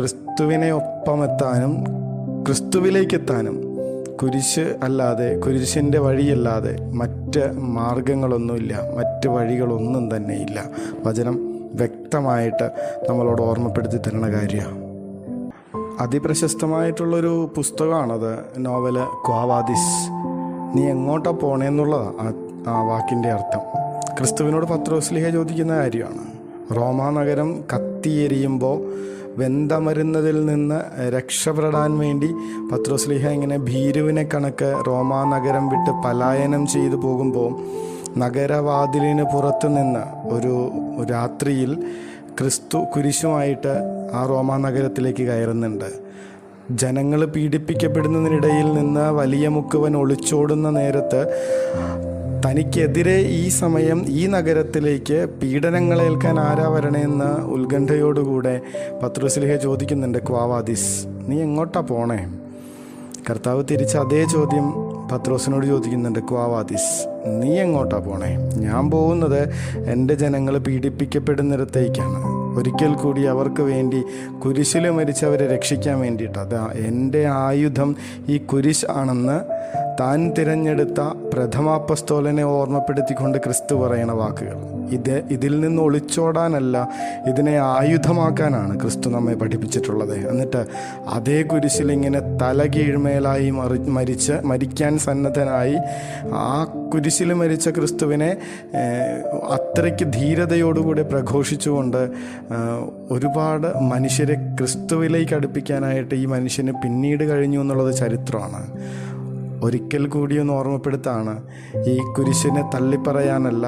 ക്രിസ്തുവിനെ ഒപ്പമെത്താനും ക്രിസ്തുവിലേക്കെത്താനും കുരിശ് അല്ലാതെ കുരിശിന്റെ വഴിയല്ലാതെ മറ്റ് മാർഗങ്ങളൊന്നുമില്ല മറ്റ് വഴികളൊന്നും തന്നെ ഇല്ല വചനം വ്യക്തമായിട്ട് നമ്മളോട് ഓർമ്മപ്പെടുത്തി തരുന്ന കാര്യമാണ്. അതിപ്രശസ്തമായിട്ടുള്ളൊരു പുസ്തകമാണത് നോവൽ ക്വാവാദിസ്. നീ എങ്ങോട്ടാ പോണേന്നുള്ളതാണ് ആ ആ വാക്കിന്റെ അർത്ഥം. ക്രിസ്തുവിനോട് പത്രോസ്ലിഹ ചോദിക്കുന്ന കാര്യമാണ്. റോമാ നഗരം കത്തിയെരിയുമ്പോൾ വെന്തമരുന്നതിൽ നിന്ന് രക്ഷപ്പെടാൻ വേണ്ടി പത്രോസ്ലിഹ ഇങ്ങനെ ഭീരുവിനെ കണക്ക് റോമാ നഗരം വിട്ട് പലായനം ചെയ്തു പോകുമ്പോൾ നഗരവാതിലിന് പുറത്തു നിന്ന് ഒരു രാത്രിയിൽ ക്രിസ്തു കുരിശുമായിട്ട് ആ റോമാ നഗരത്തിലേക്ക് കയറുന്നുണ്ട്. ജനങ്ങൾ പീഡിപ്പിക്കപ്പെടുന്നതിനിടയിൽ നിന്ന് വലിയ മുക്കുവൻ ഒളിച്ചോടുന്ന നേരത്ത് തനിക്കെതിരെ ഈ സമയം ഈ നഗരത്തിലേക്ക് പീഡനങ്ങളേൽക്കാൻ ആരാ വരണേന്ന് ഉത്കണ്ഠയോടുകൂടെ പത്രുസ്ലിഹ ചോദിക്കുന്നുണ്ട് ക്വാവാദിസ് നീ എങ്ങോട്ടാ പോണേ? കർത്താവ് തിരിച്ച് അതേ ചോദ്യം പത്രോസിനോട് ചോദിക്കുന്നുണ്ട് ക്വാവാദിസ് നീ എങ്ങോട്ടാ പോണേ? ഞാൻ പോകുന്നത് എന്റെ ജനങ്ങൾ പീഡിപ്പിക്കപ്പെടുന്നിടത്തേക്കാണ്. ഒരിക്കൽ കൂടി അവർക്ക് വേണ്ടി കുരിശിൽ മരിച്ചവരെ രക്ഷിക്കാൻ വേണ്ടിയിട്ട്. അതാ എന്റെ ആയുധം ഈ കുരിശ് ആണെന്ന് താൻ തിരഞ്ഞെടുത്ത പ്രഥമാപ്പസ്തോലനെ ഓർമ്മപ്പെടുത്തിക്കൊണ്ട് ക്രിസ്തു പറയണ വാക്കുകൾ. ഇത് ഇതിൽ നിന്ന് ഒളിച്ചോടാനല്ല ഇതിനെ ആയുധമാക്കാനാണ് ക്രിസ്തു നമ്മെ പഠിപ്പിച്ചിട്ടുള്ളത്. എന്നിട്ട് അതേ കുരിശിൽ ഇങ്ങനെ തല കീഴ്മേലായി മറി മരിച്ച് മരിക്കാൻ സന്നദ്ധനായി ആ കുരിശിൽ മരിച്ച ക്രിസ്തുവിനെ അത്രയ്ക്ക് ധീരതയോടുകൂടി പ്രഘോഷിച്ചുകൊണ്ട് ഒരുപാട് മനുഷ്യരെ ക്രിസ്തുവിലേക്ക് അടുപ്പിക്കാനായിട്ട് ഈ മനുഷ്യന് പിന്നീട് കഴിഞ്ഞു എന്നുള്ളത് ചരിത്രമാണ്. ഒരിക്കൽ കൂടി ഒന്ന് ഓർമ്മപ്പെടുത്താണ്. ഈ കുരിശിനെ തള്ളിപ്പറയാനല്ല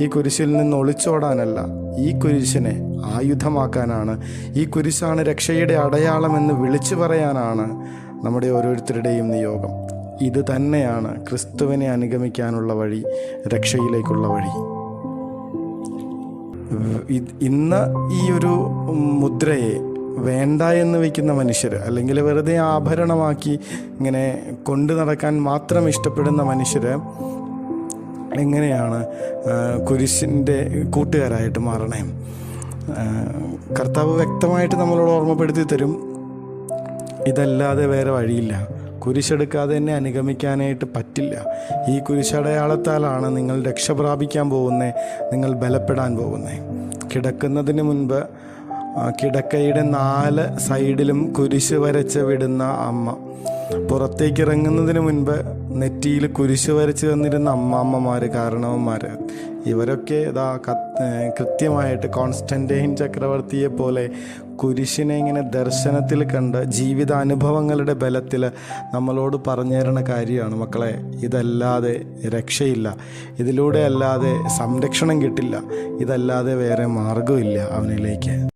ഈ കുരിശിൽ നിന്ന് ഒളിച്ചോടാനല്ല ഈ കുരിശിനെ ആയുധമാക്കാനാണ് ഈ കുരിശാണ് രക്ഷയുടെ അടയാളമെന്ന് വിളിച്ചു പറയാനാണ് നമ്മുടെ ഓരോരുത്തരുടെയും നിയോഗം. ഇത് തന്നെയാണ് ക്രിസ്തുവിനെ അനുഗമിക്കാനുള്ള വഴി രക്ഷയിലേക്കുള്ള വഴി. ഇന്ന് ഈ ഒരു മുദ്രയെ വേണ്ട എന്ന് വയ്ക്കുന്ന മനുഷ്യർ അല്ലെങ്കിൽ വെറുതെ ആഭരണമാക്കി ഇങ്ങനെ കൊണ്ടു നടക്കാൻ മാത്രം ഇഷ്ടപ്പെടുന്ന മനുഷ്യർ എങ്ങനെയാണ് കുരിശിന്റെ കൂട്ടുകാരായിട്ട് മാറണേ? കർത്താവ് വ്യക്തമായിട്ട് നമ്മളോട് ഓർമ്മപ്പെടുത്തി തരും. ഇതല്ലാതെ വേറെ വഴിയില്ല. കുരിശെടുക്കാതെ തന്നെ അനുഗമിക്കാനായിട്ട് പറ്റില്ല. ഈ കുരിശടയാളത്താലാണ് നിങ്ങൾ രക്ഷ പ്രാപിക്കാൻ പോകുന്നത് നിങ്ങൾ ബലപ്പെടാൻ പോകുന്നത് കിടക്കുന്നതിന് മുൻപ് കിടക്കയുടെ നാല് സൈഡിലും കുരിശ് വരച്ച് വിടുന്ന അമ്മ. പുറത്തേക്ക് ഇറങ്ങുന്നതിന് മുൻപ് നെറ്റിയിൽ കുരിശ് വരച്ച് തന്നിരുന്ന അമ്മാമ്മമാർ കാരണവന്മാർ ഇവരൊക്കെ ഇതാ കൃത്യമായിട്ട് കോൺസ്റ്റന്റൈൻ ചക്രവർത്തിയെ പോലെ കുരിശിനെ ഇങ്ങനെ ദർശനത്തിൽ കണ്ട് ജീവിതാനുഭവങ്ങളുടെ ബലത്തിൽ നമ്മളോട് പറഞ്ഞു തരണ കാര്യമാണ്. മക്കളെ ഇതല്ലാതെ രക്ഷയില്ല. ഇതിലൂടെ അല്ലാതെ സംരക്ഷണം കിട്ടില്ല. ഇതല്ലാതെ വേറെ മാർഗമില്ല അവനിലേക്ക്.